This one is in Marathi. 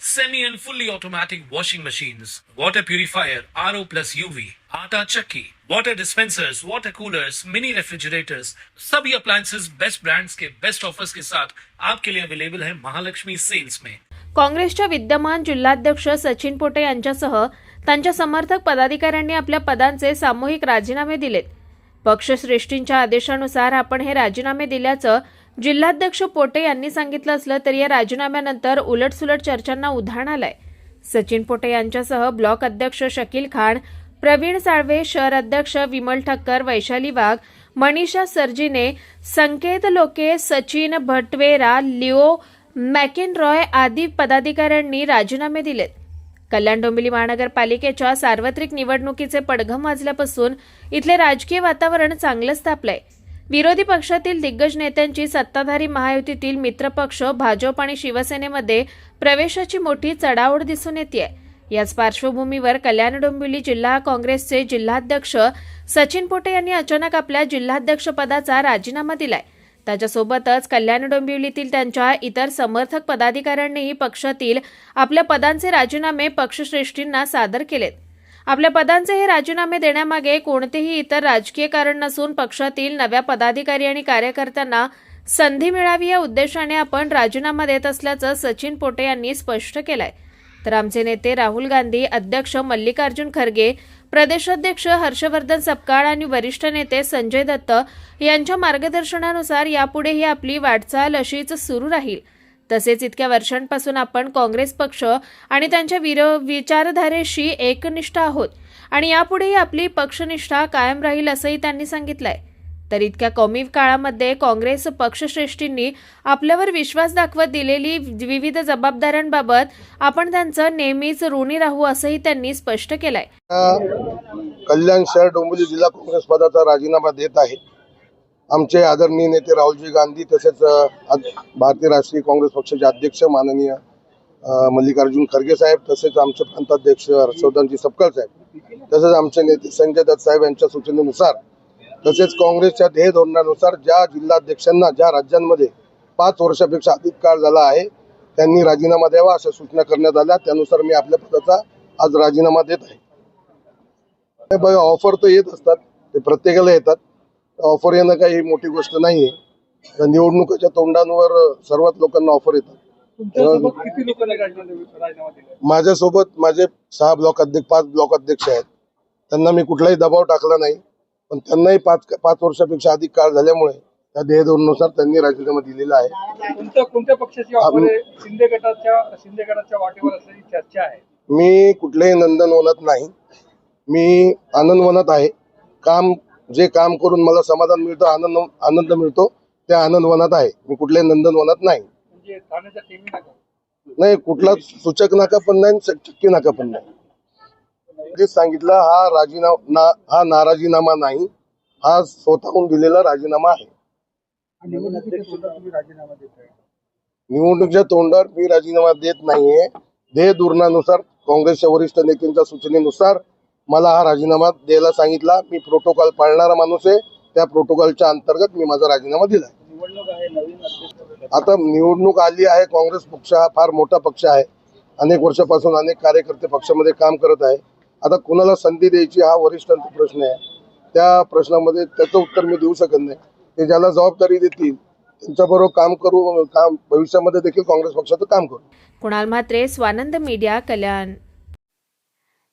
semi and fully automatic washing machines, water purifier, RO plus UV, आटा चक्की, water dispensers, water coolers, mini refrigerators, सभी appliances बेस्ट ब्रांड्स के बेस्ट ऑफर्स के साथ आपके लिए अवेलेबल है महालक्ष्मी सेल्स में काँग्रेसच्या विद्यमान जिल्हाध्यक्ष सचिन पोटे यांच्यासह त्यांच्या समर्थक पदाधिकाऱ्यांनी आपल्या पदांचे सामूहिक राजीनामे दिलेत. पक्षश्रेष्ठींच्या आदेशानुसार आपण हे राजीनामे दिल्याचं जिल्हाध्यक्ष पोटे यांनी सांगितलं असलं तरी या राजीनाम्यानंतर उलटसुलट चर्चांना उधाण आलंय. सचिन पोटे यांच्यासह ब्लॉक अध्यक्ष शकील खान प्रवीण साळवे शहर अध्यक्ष विमल ठक्कर वैशाली वाघ मनीषा सर्जीने संकेत लोके सचिन भटवेरा लिओ मॅकेनरॉय आदी पदाधिकाऱ्यांनी राजीनामे दिलेत. कल्याण डोंबिवली महानगरपालिकेच्या सार्वत्रिक निवडणुकीचे पडघम वाजल्यापासून इथले राजकीय वातावरण चांगलंच तापलंय. विरोधी पक्षातील दिग्गज नेत्यांची सत्ताधारी महायुतीतील मित्रपक्ष भाजप आणि शिवसेनेमध्ये प्रवेशाची मोठी चढाओढ दिसून येते याच पार्श्वभूमीवर कल्याण डोंबिवली जिल्हा काँग्रेसचे जिल्हाध्यक्ष सचिन पोटे यांनी अचानक आपल्या जिल्हाध्यक्षपदाचा राजीनामा दिलाय. त्याच्यासोबतच कल्याण डोंबिवलीतील त्यांच्या इतर समर्थक पदाधिकाऱ्यांनीही पक्षातील आपल्या पदांचे राजीनामे पक्षश्रेष्ठींना सादर केलेत. आपल्या पदांचे हे राजीनामे देण्यामागे कोणतेही इतर राजकीय कारण नसून पक्षातील नव्या पदाधिकारी आणि कार्यकर्त्यांना संधी मिळावी या उद्देशाने आपण राजीनामा देत असल्याचं सचिन पोटे यांनी स्पष्ट केलंय. तर आमचे नेते राहुल गांधी अध्यक्ष मल्लिकार्जुन खरगे प्रदेशाध्यक्ष हर्षवर्धन सपकाळ आणि वरिष्ठ नेते संजय दत्त यांच्या मार्गदर्शनानुसार यापुढेही आपली वाटचाल अशीच सुरू राहील. तसेच इतक्या वर्षांपासून आपण काँग्रेस पक्ष आणि त्यांच्या विर विचारधारेशी एकनिष्ठ आहोत. आणि यापुढेही आपली पक्षनिष्ठा कायम राहील असंही त्यांनी सांगितलंय. तर इतक्या कमी काळामध्ये काँग्रेस पक्षश्रेष्ठींनी आपल्यावर विश्वास दाखवत दिलेली विविध जबाबदाऱ्यांबाबत आपण त्यांचं नेहमीच ऋणी राहू असंही त्यांनी स्पष्ट केलंय. कल्याण शहर डोंबिवली जिल्हा काँग्रेस पदाचा राजीनामा देत आहे. आमचे आदरणीय नेते राहुलजी गांधी तसेच भारतीय राष्ट्रीय काँग्रेस पक्षाचे अध्यक्ष माननीय मल्लिकार्जुन खरगे साहेब तसेच आमचे प्रांताध्यक्ष हर्षवर्धनजी सपकाळ साहेब तसेच आमचे नेते संजय दत्त साहेब यांच्या सूचनेनुसार तसेच काँग्रेसच्या ध्येय धोरणानुसार ज्या जिल्हाध्यक्षांना ज्या राज्यांमध्ये पाच वर्षापेक्षा अधिक काळ झाला आहे त्यांनी राजीनामा द्यावा अशा सूचना करण्यात आल्या. त्यानुसार मी आपल्या पदाचा आज राजीनामा देत आहे. बघा ऑफर तर येत असतात ते प्रत्येकाला येतात. ऑफर येणं काही मोठी गोष्ट नाहीये. तर निवडणुकीच्या तोंडांवर सर्वात लोकांना ऑफर येतात. माझ्यासोबत माझे सहा ब्लॉक अध्यक्ष पाच ब्लॉक अध्यक्ष आहेत. त्यांना मी कुठलाही दबाव टाकला नाही. पण त्यांनाही पाच पाच वर्षापेक्षा अधिक काळ झाल्यामुळे त्या ध्येय धोरणानुसार त्यांनी राजीनामा दिलेला आहे. कोणत्या कोणत्या पक्षाची ऑफर आहे. शिंदे गटाच्या शिंदे गटाच्या वाटेवर असल्याची चर्चा आहे. मी कुठल्याही नंदनवनात नाही. मी आनंदवनात आहे. काम जे काम करून मला समाधान मिळतं आनंद आनंद मिळतो त्या आनंदवनात आहे. मी कुठल्याही नंदनवनात नाही. म्हणजे नाही कुठला सूचक नाका पण नाही चक्की नाका पण नाही. जे सांगितलं हा राजीनामा हा नाराजीनामा नाही. हा स्वतःहून दिलेला राजीनामा आहे. निवडणुकीच्या तोंडावर मी राजीनामा देत नाहीये. ध्येय धोरणानुसार काँग्रेसच्या वरिष्ठ नेत्यांच्या सूचनेनुसार मला हा राजीनामा द्यायला सांगितला. मी प्रोटोकॉल पाळणारा माणूस आहे. त्या प्रोटोकॉलच्या अंतर्गत मी माझा राजीनामा दिला निवडणूक आहे नवीन अध्यक्ष आता निवडणूक आली आहे. काँग्रेस पक्ष हा फार मोठा पक्ष आहे. अनेक वर्षापासून अनेक कार्यकर्ते पक्षामध्ये काम करत आहे. आता कुणाला संधी द्यायची हा वरिष्ठांचा प्रश्न आहे. त्या प्रश्नामध्ये त्याचं उत्तर मी देऊ शकत नाही. ते ज्याला जबाबदारी देतील त्यांच्याबरोबर काम करू काम भविष्यामध्ये देखील काँग्रेस पक्षाचं काम करू. कुणाल म्हात्रे स्वानंद मीडिया कल्याण.